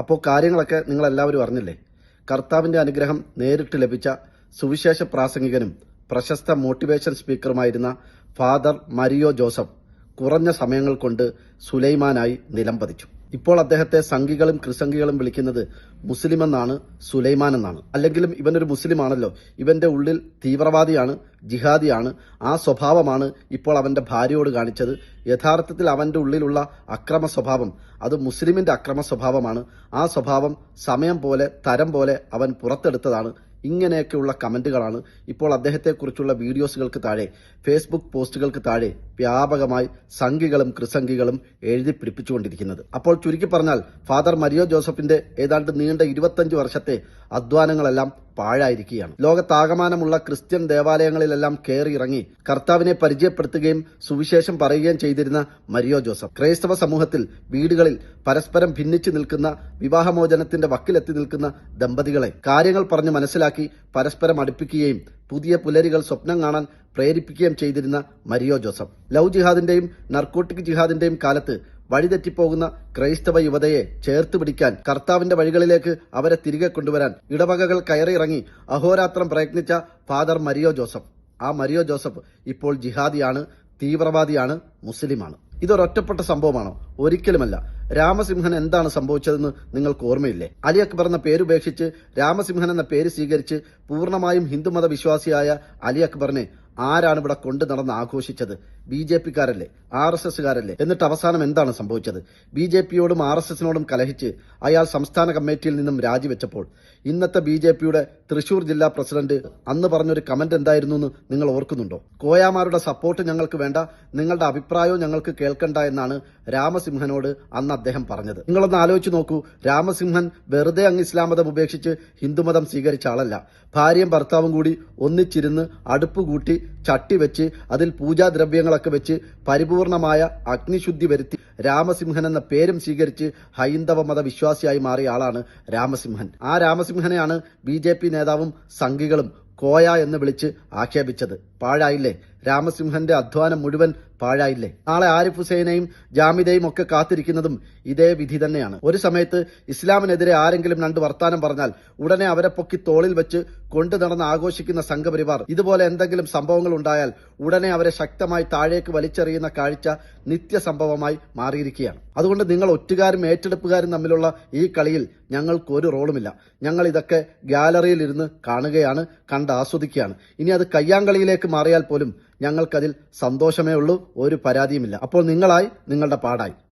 അപ്പോൾ കാര്യങ്ങളൊക്കെ നിങ്ങൾ എല്ലാവരും അറിഞ്ഞില്ലേ? കർത്താവിന്റെ അനുഗ്രഹം നേരിട്ട് ലഭിച്ച സുവിശേഷ പ്രാസംഗികനും പ്രശസ്ത മോട്ടിവേഷൻ സ്പീക്കറുമായിരുന്ന ഫാദർ മരിയോ ജോസഫ് കുറഞ്ഞ സമയങ്ങൾ കൊണ്ട് സുലൈമാനായി നിലംപതിച്ചു ഇപ്പോൾ അദ്ദേഹത്തെ സംഘികളും ക്രിസംഗികളും വിളിക്കുന്നത് മുസ്ലിം എന്നാണ് സുലൈമാൻ എന്നാണ് അല്ലെങ്കിലും ഇവനൊരു മുസ്ലിമാണല്ലോ. ഇവന്റെ ഉള്ളിൽ തീവ്രവാദിയാണ് ജിഹാദിയാണ്. ആ സ്വഭാവമാണ് ഇപ്പോൾ അവന്റെ ഭാര്യയോട് കാണിച്ചത്. യഥാർത്ഥത്തിൽ അവന്റെ ഉള്ളിലുള്ള അക്രമ സ്വഭാവം അത് മുസ്ലിമിന്റെ അക്രമ സ്വഭാവമാണ്. ആ സ്വഭാവം സമയം പോലെ തരം പോലെ അവൻ പുറത്തെടുത്തതാണ്. ഇങ്ങനെയൊക്കെയുള്ള കമന്റുകളാണ് ഇപ്പോൾ അദ്ദേഹത്തെക്കുറിച്ചുള്ള വീഡിയോസുകൾക്ക് താഴെ ഫേസ്ബുക്ക് പോസ്റ്റുകൾക്ക് താഴെ വ്യാപകമായി സംഘികളും കൃസംഘികളും എഴുതി പിടിപ്പിച്ചുകൊണ്ടിരിക്കുന്നത്. അപ്പോൾ ചുരുക്കി പറഞ്ഞാൽ ഫാദർ മരിയോ ജോസഫിന്റെ ഏതാണ്ട് നീണ്ട ഇരുപത്തഞ്ച് വർഷത്തെ അധ്വാനങ്ങളെല്ലാം പാഴായിരിക്കുകയാണ്. ലോകത്താകമാനമുള്ള ക്രിസ്ത്യൻ ദേവാലയങ്ങളിലെല്ലാം കയറി ഇറങ്ങി കർത്താവിനെ പരിചയപ്പെടുത്തുകയും സുവിശേഷം പറയുകയും ചെയ്തിരുന്ന മരിയോ ജോസഫ്. ക്രൈസ്തവ സമൂഹത്തിൽ വീടുകളിൽ പരസ്പരം ഭിന്നിച്ചു നിൽക്കുന്ന വിവാഹമോചനത്തിന്റെ വക്കിലെത്തി നിൽക്കുന്ന ദമ്പതികളെ കാര്യങ്ങൾ പറഞ്ഞ് മനസ്സിലാക്കി പരസ്പരം അടുപ്പിക്കുകയും പുതിയ പുലരികൾ സ്വപ്നം കാണാൻ പ്രേരിപ്പിക്കുകയും ചെയ്തിരുന്ന മരിയോ ജോസഫ്. ലവ് ജിഹാദിന്റെയും നർക്കോട്ടിക് ജിഹാദിന്റെയും കാലത്ത് വഴിതെറ്റിപ്പോകുന്ന ക്രൈസ്തവ യുവതയെ ചേർത്ത് പിടിക്കാൻ കർത്താവിന്റെ വഴികളിലേക്ക് അവരെ തിരികെ കൊണ്ടുവരാൻ ഇടവകകൾ കയറിയിറങ്ങി അഹോരാത്രം പ്രയത്നിച്ച ഫാദർ മരിയോ ജോസഫ്. ആ മരിയോ ജോസഫ് ഇപ്പോൾ ജിഹാദിയാണ് തീവ്രവാദിയാണ് മുസ്ലിമാണ്. ഇതൊരൊറ്റപ്പെട്ട സംഭവമാണോ? ഒരിക്കലുമല്ല. രാമസിംഹൻ എന്താണ് സംഭവിച്ചതെന്ന് നിങ്ങൾക്ക് ഓർമ്മയില്ലേ? അലി അക്ബർ എന്ന പേരുപേക്ഷിച്ച് രാമസിംഹൻ എന്ന പേര് സ്വീകരിച്ച് പൂർണമായും ഹിന്ദുമത വിശ്വാസിയായ അലി അക്ബറിനെ ആരാണ് ഇവിടെ കൊണ്ടു നടന്ന് ആഘോഷിച്ചത്? ബി ജെ പിക്കാരല്ലേ? ആർ എസ് എസ്സുകാരല്ലേ? എന്നിട്ട് അവസാനം എന്താണ് സംഭവിച്ചത്? ബി ജെ പിയോടും ആർ എസ് എസിനോടും കലഹിച്ച് അയാൾ സംസ്ഥാന കമ്മിറ്റിയിൽ നിന്നും രാജിവെച്ചപ്പോൾ ഇന്നത്തെ ബി ജെ പിയുടെ തൃശൂർ ജില്ലാ പ്രസിഡന്റ് അന്ന് പറഞ്ഞൊരു കമന്റ് എന്തായിരുന്നു എന്ന് നിങ്ങൾ ഓർക്കുന്നുണ്ടോ? കോയാമാരുടെ സപ്പോർട്ട് ഞങ്ങൾക്ക് വേണ്ട നിങ്ങളുടെ അഭിപ്രായവും ഞങ്ങൾക്ക് കേൾക്കണ്ട എന്നാണ് രാമസിംഹനോട് അന്ന് അദ്ദേഹം പറഞ്ഞത്. നിങ്ങളൊന്ന് ആലോചിച്ച് നോക്കൂ രാമസിംഹൻ വെറുതെ അങ്ങ് ഇസ്ലാം മതം ഉപേക്ഷിച്ച് ഹിന്ദുമതം സ്വീകരിച്ച ആളല്ല. ഭാര്യയും ഭർത്താവും കൂടി ഒന്നിച്ചിരുന്ന് അടുപ്പ് കൂട്ടി ചട്ടി വെച്ച് അതിൽ പൂജാദ്രവ്യങ്ങളൊക്കെ വെച്ച് പരിപൂർണമായ അഗ്നിശുദ്ധി വരുത്തി രാമസിംഹൻ എന്ന പേരും സ്വീകരിച്ച് ഹൈന്ദവ മത വിശ്വാസിയായി മാറിയ ആളാണ് രാമസിംഹൻ. ആ രാമസിംഹനെയാണ് ബി നേതാവും സംഘികളും കോയ എന്ന് വിളിച്ച് ആക്ഷേപിച്ചത്. പാഴായില്ലേ? രാമസിംഹന്റെ അധ്വാനം മുഴുവൻ പാഴായില്ലേ? നാളെ ആരിഫ് ഹുസൈനെയും ജാമിദയും ഒക്കെ കാത്തിരിക്കുന്നതും ഇതേ വിധി തന്നെയാണ്. ഒരു സമയത്ത് ഇസ്ലാമിനെതിരെ ആരെങ്കിലും രണ്ട് വർത്താനം പറഞ്ഞാൽ ഉടനെ അവരെ പൊക്കി തോളിൽ വെച്ച് കൊണ്ടു നടന്ന് ആഘോഷിക്കുന്ന സംഘപരിവാർ ഇതുപോലെ എന്തെങ്കിലും സംഭവങ്ങൾ ഉണ്ടായാൽ ഉടനെ അവരെ ശക്തമായി താഴേക്ക് വലിച്ചെറിയുന്ന കാഴ്ച നിത്യസംഭവമായി മാറിയിരിക്കുകയാണ്. അതുകൊണ്ട് നിങ്ങൾ ഒറ്റുകാരും ഏറ്റെടുപ്പുകാരും തമ്മിലുള്ള ഈ കളിയിൽ ഞങ്ങൾക്ക് ഒരു റോളുമില്ല. ഞങ്ങൾ ഇതൊക്കെ ഗാലറിയിൽ ഇരുന്ന് കാണുകയാണ് കണ്ട് ആസ്വദിക്കുകയാണ്. ഇനി അത് കയ്യാങ്കളിയിലേക്ക് മാറിയാൽ പോലും ഞങ്ങൾക്കതിൽ സന്തോഷമേ ഉള്ളൂ ഒരു പരാതിയുമില്ല. അപ്പോൾ നിങ്ങളായി നിങ്ങളുടെ പാടായി.